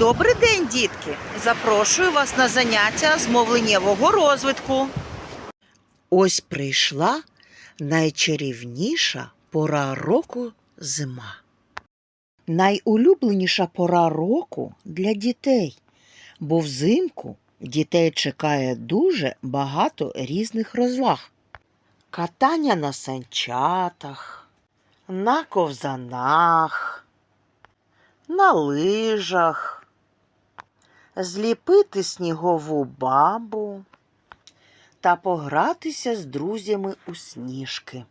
Добрий день, дітки! Запрошую вас на заняття з мовленнєвого розвитку. Ось прийшла найчарівніша пора року зима. Найулюбленіша пора року для дітей, бо взимку дітей чекає дуже багато різних розваг. Катання на санчатах, на ковзанах, на лижах, зліпити снігову бабу та погратися з друзями у сніжки.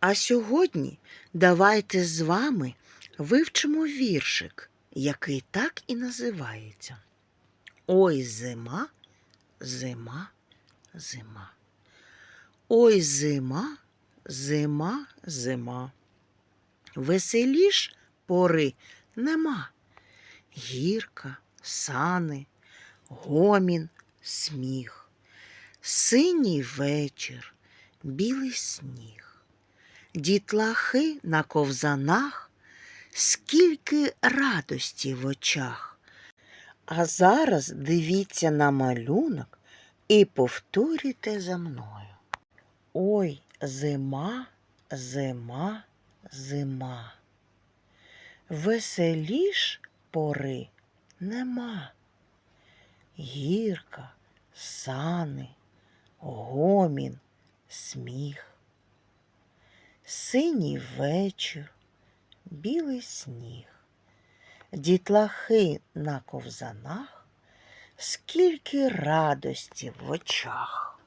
А сьогодні давайте з вами вивчимо віршик, який так і називається. Ой, зима, зима, зима. Ой, зима, зима, зима. Веселіш пори нема. Гірка, сани, гомін, сміх, синій вечір, білий сніг, дітлахи на ковзанах, скільки радості в очах. А зараз дивіться на малюнок і повторюйте за мною. Ой, зима, зима, зима. Веселіш пори нема. Гірка, сани, гомін, сміх. Синій вечір, білий сніг. Дітлахи на ковзанах, скільки радості в очах.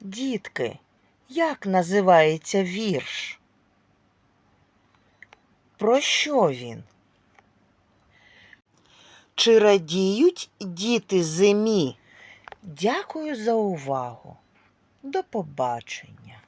Дітки, як називається вірш? Про що він? Чи радіють діти зимі? Дякую за увагу. До побачення.